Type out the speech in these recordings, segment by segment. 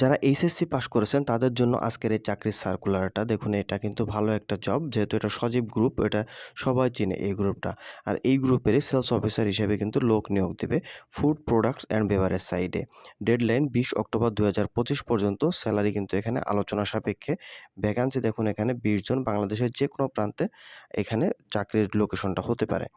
যারা HSC pass করেছেন, তাদের জন্য আজকের এই চাকরির সার্কুলারটা দেখুন এটা কিন্তু ভালো একটা জব যেহেতু এটা সজীব গ্রুপ এটা সবাই চিনে এই গ্রুপটা আর এই গ্রুপেরই সেলস অফিসার হিসেবে কিন্তু লোক নিয়োগ দেবে ফুড প্রোডাক্টস অ্যান্ড বেভারেজ সাইডে ডেডলাইন বিশ অক্টোবর দু হাজার পঁচিশ পর্যন্ত স্যালারি কিন্তু এখানে আলোচনা সাপেক্ষে। ভ্যাকান্সি দেখুন এখানে বিশ জন বাংলাদেশের যে কোনো প্রান্তে এখানে চাকরির লোকেশনটা হতে পারে।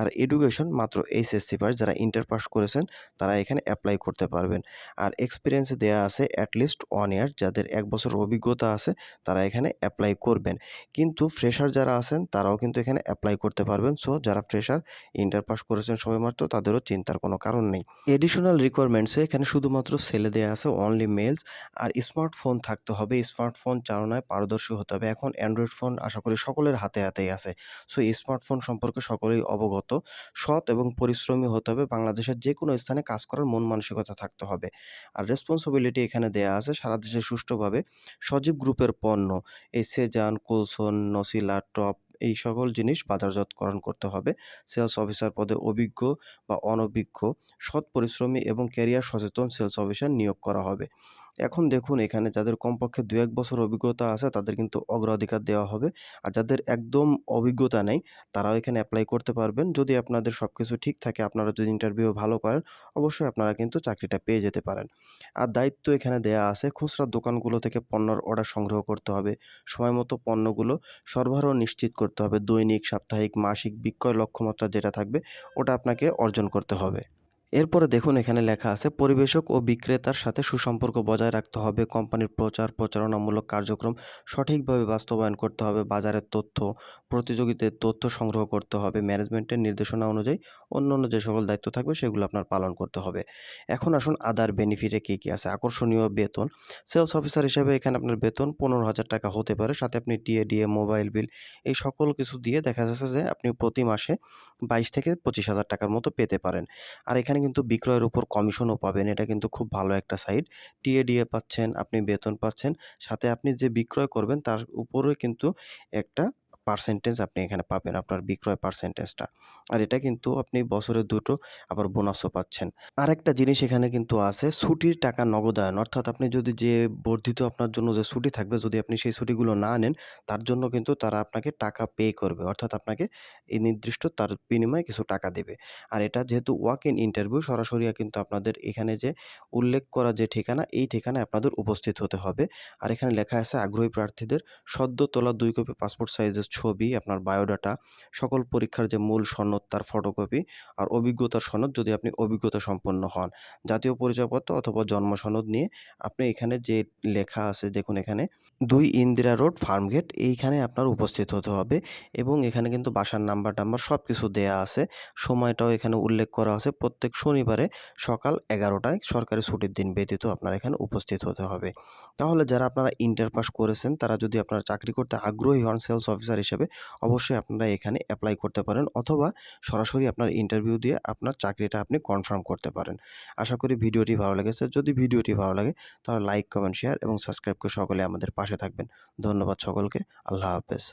আর এডুকেশন মাত্র এইচএসসি পাস যারা ইন্টার পাস করেছেন, তারা এখানে অ্যাপ্লাই করতে পারবেন। আর এক্সপিরিয়েন্স দেওয়া আছে অ্যাটলিস্ট ওয়ান ইয়ার যাদের এক বছর অভিজ্ঞতা আছে, তারা এখানে অ্যাপ্লাই করবেন। কিন্তু ফ্রেশার যারা আছেন, তারাও কিন্তু এখানে অ্যাপ্লাই করতে পারবেন। সো যারা ফ্রেশার ইন্টার পাস করেছেন সবেমাত্র, তাদেরও চিন্তার কোনো কারণ নেই। এডিশনাল রিকোয়ারমেন্টসে এখানে শুধুমাত্র ছেলে দেওয়া আছে অনলি মেলস আর স্মার্টফোন থাকতে হবে। স্মার্টফোন চালনায় পারদর্শী হতে হবে। এখন অ্যান্ড্রয়েড ফোন আশা করি সকলের হাতে হাতেই আছে। সো স্মার্টফোন সম্পর্কে সকলেই অবগত। সৎ এবং পরিশ্রমী হতে হবে। বাংলাদেশের যে কোনো স্থানে কাজ করার মন মানসিকতা থাকতে হবে। আর রেসপন্সিবিলিটি এখানে দেয়া আছে। সারা দেশে সুষ্ঠুভাবে সজীব গ্রুপের পণ্য এই সেজান কুলসন, নসিলা, টপ এই সকল জিনিস বাজারজাতকরণ করতে হবে। সেলস অফিসার পদে অভিজ্ঞ বা অনভিজ্ঞ, সৎ পরিশ্রমী এবং ক্যারিয়ার সচেতন সেলস অফিসার নিয়োগ করা হবে। এখন দেখুন, এখানে যাদের কমপক্ষে দু এক বছর অভিজ্ঞতা আছে, তাদের কিন্তু অগ্রাধিকার দেওয়া হবে। আর যাদের একদম অভিজ্ঞতা নেই, তারাও এখানে অ্যাপ্লাই করতে পারবেন। যদি আপনাদের সব কিছু ঠিক থাকে, আপনারা যদি ইন্টারভিউ ভালো করেন, অবশ্যই আপনারা কিন্তু চাকরিটা পেয়ে যেতে পারেন। আর দায়িত্ব এখানে দেয়া আছে, খুচরা দোকানগুলো থেকে পণ্যর অর্ডার সংগ্রহ করতে হবে, সময় মতো পণ্যগুলো সরবরাহ নিশ্চিত করতে হবে, দৈনিক, সাপ্তাহিক, মাসিক, বিক্রয় লক্ষ্যমাত্রা যেটা থাকবে, ওটা আপনাকে অর্জন করতে হবে। এরপরে দেখুন এখানে লেখা আছে, পরিবেশক ও বিক্রেতার সাথে সুসম্পর্ক বজায় রাখতে হবে, কোম্পানির প্রচার প্রচারণামূলক কার্যক্রম সঠিকভাবে বাস্তবায়ন করতে হবে, বাজারের তথ্য প্রতিযোগিতার তথ্য সংগ্রহ করতে হবে, ম্যানেজমেন্টের নির্দেশনা অনুযায়ী অন্য অন্য যে সকল দায়িত্ব থাকবে সেগুলো আপনার পালন করতে হবে। এখন আসুন আদার বেনিফিটে কী কী আছে? আকর্ষণীয় বেতন সেলস অফিসার হিসেবে এখানে আপনার বেতন পনেরো হাজার টাকা হতে পারে, সাথে আপনি টিএ ডিএ মোবাইল বিল এই সকল কিছু দিয়ে দেখা যাচ্ছে যে আপনি প্রতি মাসে বাইশ থেকে পঁচিশ হাজার টাকার মতো পেতে পারেন। আর এখানে কিন্তু বিক্রয়ের উপর কমিশনও পাবেন, এটা কিন্তু খুব ভালো একটা সাইট টিএডিএ পাচ্ছেন, আপনি বেতন পাচ্ছেন, সাথে আপনি যে বিক্রয় করবেন, তার উপরে কিন্তু একটা পার্সেন্টেজ আপনি এখানে পাবেন আপনার বিক্রয় পার্সেন্টেজটা আর এটা কিন্তু আপনি বছরে দুটো আবার বোনাসও পাচ্ছেন। আরেকটা জিনিস এখানে কিন্তু আছে, ছুটির টাকা নগদায়ন অর্থাৎ আপনি যদি যে বর্ধিত আপনার জন্য যে ছুটি থাকবে, যদি আপনি সেই ছুটিগুলো না নেন, তার জন্য কিন্তু তারা আপনাকে টাকা পে করবে। অর্থাৎ আপনাকে এই নির্দিষ্ট তার বিনিময়ে কিছু টাকা দেবে। আর এটা যেহেতু ওয়াক ইন ইন্টারভিউ সরাসরি কিন্তু আপনাদের এখানে যে উল্লেখ করা যে ঠিকানা, এই ঠিকানায় আপনাদের উপস্থিত হতে হবে। আর এখানে লেখা আছে, আগ্রহী প্রার্থীদের সদ্য তোলা দুই কপি পাসপোর্ট সাইজের ছবি, আপনার বায়োডাটা সকল পরীক্ষার যে মূল সনদ তার ফটোকপি আর অভিজ্ঞতার সনদ যদি আপনি অভিজ্ঞতা সম্পন্ন হন। জাতীয় পরিচয়পত্র অথবা জন্ম সনদ নিয়ে আপনি এখানে যে লেখা আছে, দেখুন এখানে, দুই ইন্দিরা রোড ফার্মগেট এইখানে আপনার উপস্থিত হতে হবে এবং এখানে কিন্তু বাসার নাম্বার টাম্বার সব কিছু দেয়া আছে। সময়টাও এখানে উল্লেখ করা আছে, প্রত্যেক শনিবারে সকাল এগারোটায় সরকারি ছুটির দিন ব্যতীত আপনার এখানে উপস্থিত হতে হবে। তাহলে যারা আপনারা ইন্টার পাস করেছেন, তারা যদি আপনারা চাকরি করতে আগ্রহী হন সেলস অফিসার হিসেবে অবশ্যই আপনারা এখানে অ্যাপ্লাই করতে পারেন অথবা সরাসরি আপনার ইন্টারভিউ দিয়ে আপনার চাকরিটা আপনি কনফার্ম করতে পারেন। আশা করি ভিডিওটি ভালো লেগেছে। যদি ভিডিওটি ভালো লাগে তাহলে লাইক কমেন্ট শেয়ার এবং সাবস্ক্রাইব করে সকলে আমাদের পাশে থাকবেন। ধন্যবাদ সকলকে। আল্লাহ হাফেজ।